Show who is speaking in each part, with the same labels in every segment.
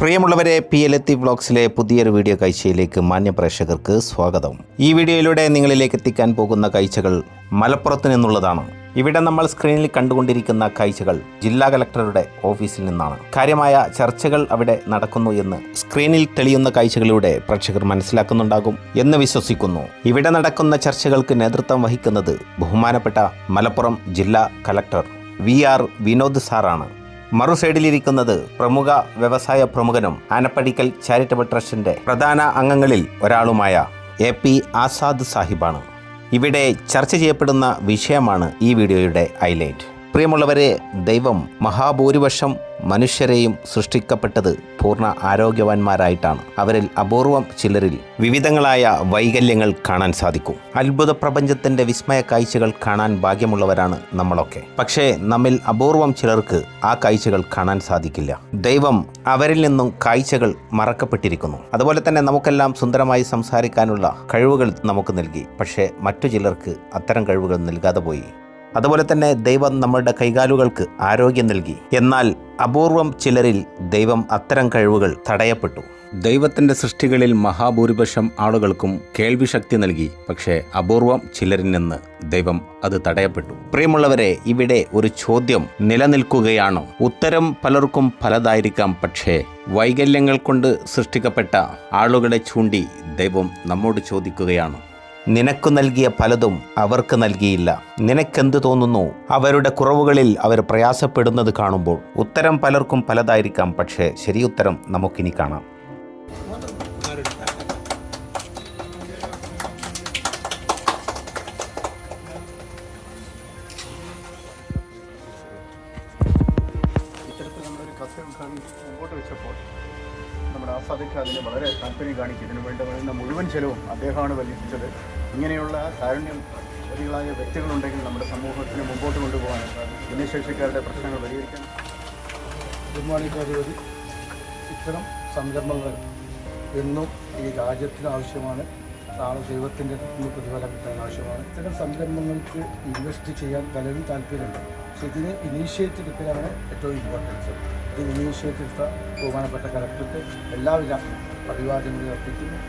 Speaker 1: പ്രിയമുള്ളവരെ P L എത്തി വ്ളോഗ്സിലെ പുതിയൊരു വീഡിയോ കാഴ്ചയിലേക്ക് മാന്യ പ്രേക്ഷകർക്ക് സ്വാഗതം. ഈ വീഡിയോയിലൂടെ നിങ്ങളിലേക്ക് എത്തിക്കാൻ പോകുന്ന കാഴ്ചകൾ മലപ്പുറത്ത് നിന്നുള്ളതാണ്. ഇവിടെ നമ്മൾ സ്ക്രീനിൽ കണ്ടുകൊണ്ടിരിക്കുന്ന കാഴ്ചകൾ ജില്ലാ കലക്ടറുടെ ഓഫീസിൽ നിന്നാണ്. കാര്യമായ ചർച്ചകൾ അവിടെ നടക്കുന്നു എന്ന് സ്ക്രീനിൽ തെളിയുന്ന കാഴ്ചകളിലൂടെ പ്രേക്ഷകർ മനസ്സിലാക്കുന്നുണ്ടാകും എന്ന് വിശ്വസിക്കുന്നു. ഇവിടെ നടക്കുന്ന ചർച്ചകൾക്ക് നേതൃത്വം വഹിക്കുന്നത് ബഹുമാനപ്പെട്ട മലപ്പുറം ജില്ലാ കലക്ടർ വി ആർ വിനോദ് സാറാണ്. മറു സൈഡിലിരിക്കുന്നത് പ്രമുഖ വ്യവസായ പ്രമുഖനും ആനപ്പടിക്കൽ ചാരിറ്റബിൾ ട്രസ്റ്റിന്റെ പ്രധാന അംഗങ്ങളിൽ ഒരാളുമായ എ പി ആസാദ് സാഹിബാണ്. ഇവിടെ ചർച്ച ചെയ്യപ്പെടുന്ന വിഷയമാണ് ഈ വീഡിയോയുടെ ഹൈലൈറ്റ്. പ്രിയമുള്ളവരെ ദൈവം മഹാഭൂരിപക്ഷം മനുഷ്യരെയും സൃഷ്ടിക്കപ്പെട്ടത് പൂർണ ആരോഗ്യവാന്മാരായിട്ടാണ്. അവരിൽ അപൂർവം ചിലരിൽ വിവിധങ്ങളായ വൈകല്യങ്ങൾ കാണാൻ സാധിക്കും. അത്ഭുത പ്രപഞ്ചത്തിന്റെ വിസ്മയ കാഴ്ചകൾ കാണാൻ ഭാഗ്യമുള്ളവരാണ് നമ്മളൊക്കെ. പക്ഷേ നമ്മിൽ അപൂർവം ചിലർക്ക് ആ കാഴ്ചകൾ കാണാൻ സാധിക്കില്ല. ദൈവം അവരിൽ നിന്നും കാഴ്ചകൾ മറക്കപ്പെട്ടിരിക്കുന്നു. അതുപോലെ തന്നെ നമുക്കെല്ലാം സുന്ദരമായി സംസാരിക്കാനുള്ള കഴിവുകൾ നമുക്ക് നൽകി. പക്ഷേ മറ്റു ചിലർക്ക് അത്തരം കഴിവുകൾ നൽകാതെ പോയി. അതുപോലെ തന്നെ ദൈവം നമ്മളുടെ കൈകാലുകൾക്ക് ആരോഗ്യം നൽകി. എന്നാൽ അപൂർവം ചിലരിൽ ദൈവം അത്തരം കഴിവുകൾ തടയപ്പെട്ടു. ദൈവത്തിന്റെ സൃഷ്ടികളിൽ മഹാഭൂരിപക്ഷം ആളുകൾക്കും കേൾവിശക്തി നൽകി. പക്ഷേ അപൂർവം ചിലരിൽ നിന്ന് ദൈവം അത് തടയപ്പെട്ടു. പ്രിയമുള്ളവരെ ഇവിടെ ഒരു ചോദ്യം നിലനിൽക്കുകയാണ്. ഉത്തരം പലർക്കും പലതായിരിക്കാം. പക്ഷേ വൈകല്യങ്ങൾ കൊണ്ട് സൃഷ്ടിക്കപ്പെട്ട ആളുകളെ ചൂണ്ടി ദൈവം നമ്മോട് ചോദിക്കുകയാണ്. നിനക്കു നൽകിയ പലതും അവർക്ക് നൽകിയില്ല. നിനക്കെന്ത് തോന്നുന്നു? അവരുടെ കുറവുകളിൽ അവർ പ്രയാസപ്പെടുന്നത് കാണുമ്പോൾ ഉത്തരം പലർക്കും പലതായിരിക്കാം പക്ഷേ ശരിയുത്തരം നമുക്കിനി കാണാം.
Speaker 2: ഇത്തരത്തിൽ നമ്മളൊരു കത്ത് മുമ്പോട്ട് വെച്ചപ്പോൾ നമ്മുടെ ആസാദിക്ക് അതിന് വളരെ താല്പര്യം കാണിക്കും. ഇതിനു വേണ്ട വരുന്ന മുഴുവൻ ചെലവും അദ്ദേഹമാണ് വലിപ്പിച്ചത്. ഇങ്ങനെയുള്ള കാരുണ്യം വരികളായ വ്യക്തികളുണ്ടെങ്കിൽ നമ്മുടെ സമൂഹത്തിന് മുമ്പോട്ട് കൊണ്ടുപോകാൻ ഭിന്നശേഷിക്കാരുടെ പ്രശ്നങ്ങൾ പരിഹരിക്കാൻ
Speaker 3: ബഹുമാനിക്കാധിപതി ഇത്തരം സംരംഭങ്ങൾ എന്നും ഈ രാജ്യത്തിന് ആവശ്യമാണ്. നാളെ ദൈവത്തിന്റെ പ്രതിഫലം കിട്ടാൻ ആവശ്യമാണ്. ഇത്തരം സംരംഭങ്ങൾക്ക് ഇൻവെസ്റ്റ് ചെയ്യാൻ പലരും താല്പര്യമുണ്ട്. പക്ഷെ ഇതിന് ഇനീഷ്യേറ്റ് എടുക്കലാണ് ഏറ്റവും ഇമ്പോർട്ടൻസ് ഇതിന് ഇനീഷ്യേറ്റ് എടുത്ത ബഹുമാനപ്പെട്ട കലക്ടർക്ക് എല്ലാവിധ അഭിവാദ്യങ്ങളും അർപ്പിക്കുന്നു.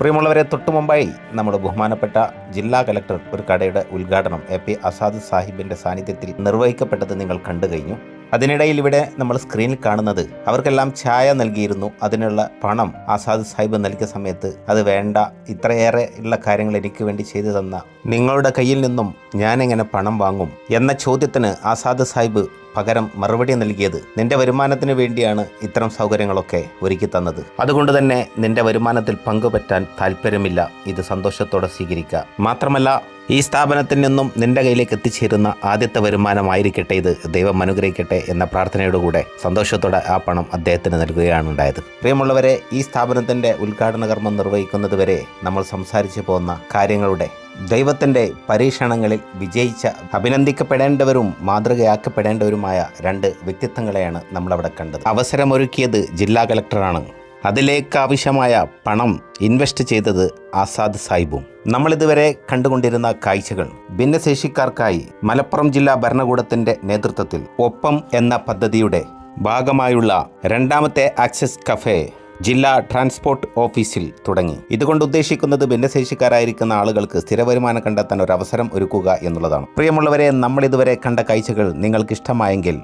Speaker 1: പ്രിയമുള്ളവരെ തൊട്ടു മുമ്പായി നമ്മുടെ ബഹുമാനപ്പെട്ട ജില്ലാ കലക്ടർ ഒരു കടയുടെ ഉദ്ഘാടനം എ പി അസാദ് സാഹിബിന്റെ സാന്നിധ്യത്തിൽ നിർവഹിക്കപ്പെട്ടത് നിങ്ങൾ കണ്ടു കഴിഞ്ഞു. അതിനിടയിൽ ഇവിടെ നമ്മൾ സ്ക്രീനിൽ കാണുന്നത് അവർക്കെല്ലാം ചായ നൽകിയിരുന്നു. അതിനുള്ള പണം ആസാദ് സാഹിബ് നൽകിയ സമയത്ത് അത് വേണ്ട ഇത്രയേറെ ഉള്ള കാര്യങ്ങൾ എനിക്ക് വേണ്ടി ചെയ്തു തന്ന നിങ്ങളുടെ കയ്യിൽ നിന്നും ഞാൻ എങ്ങനെ പണം വാങ്ങും? എന്ന ചോദ്യത്തിന് ആസാദ് സാഹിബ് പകരം മറുപടി നൽകിയത് നിന്റെ വരുമാനത്തിന് വേണ്ടിയാണ് ഇത്തരം സൗകര്യങ്ങളൊക്കെ ഒരുക്കി തന്നത്. അതുകൊണ്ട് തന്നെ നിന്റെ വരുമാനത്തിൽ പങ്കുപറ്റാൻ താല്പര്യമില്ല ഇത് സന്തോഷത്തോടെ സ്വീകരിക്കുക. മാത്രമല്ല ഈ സ്ഥാപനത്തിൽ നിന്നും നിന്റെ കയ്യിലേക്ക് എത്തിച്ചേരുന്ന ആദ്യത്തെ വരുമാനമായിരിക്കട്ടെ ഇത്. ദൈവം അനുഗ്രഹിക്കട്ടെ എന്ന പ്രാർത്ഥനയോടുകൂടെ സന്തോഷത്തോടെ ആ പണം അദ്ദേഹത്തിന് നൽകുകയാണ് ഉണ്ടായത്. പ്രിയമുള്ളവരെ ഈ സ്ഥാപനത്തിന്റെ ഉദ്ഘാടന കർമ്മം നിർവഹിക്കുന്നത് വരെ നമ്മൾ സംസാരിച്ചു പോകുന്ന കാര്യങ്ങളുടെ ദൈവത്തിന്റെ പരീക്ഷണങ്ങളിൽ വിജയിച്ച അഭിനന്ദിക്കപ്പെടേണ്ടവരും മാതൃകയാക്കപ്പെടേണ്ടവരുമായ രണ്ട് വ്യക്തിത്വങ്ങളെയാണ് നമ്മളവിടെ കണ്ടത്. അവസരമൊരുക്കിയത് ജില്ലാ കലക്ടറാണ് അതിലേക്ക് ആവശ്യമായ പണം ഇൻവെസ്റ്റ് ചെയ്തത് ആസാദ് സാഹിബും. നമ്മളിതുവരെ കണ്ടുകൊണ്ടിരുന്ന കാഴ്ചകൾ ഭിന്നശേഷിക്കാർക്കായി മലപ്പുറം ജില്ലാ ഭരണകൂടത്തിന്റെ നേതൃത്വത്തിൽ ഒപ്പം എന്ന പദ്ധതിയുടെ ഭാഗമായുള്ള രണ്ടാമത്തെ ആക്സസ് കഫേ ജില്ലാ ട്രാൻസ്പോർട്ട് ഓഫീസിൽ തുടങ്ങി. ഇതുകൊണ്ട് ഉദ്ദേശിക്കുന്നത് ഭിന്നശേഷിക്കാരായിരിക്കുന്ന ആളുകൾക്ക് സ്ഥിര വരുമാനം കണ്ടെത്താൻ ഒരു അവസരം ഒരുക്കുക എന്നുള്ളതാണ്. പ്രിയമുള്ളവരെ നമ്മൾ ഇതുവരെ കണ്ട കാഴ്ചകൾ നിങ്ങൾക്ക് ഇഷ്ടമായെങ്കിൽ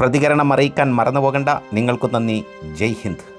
Speaker 1: പ്രതികരണം അറിയിക്കാൻ മറന്നുപോകണ്ട. നിങ്ങൾക്കു നന്ദി. ജയ് ഹിന്ദ്.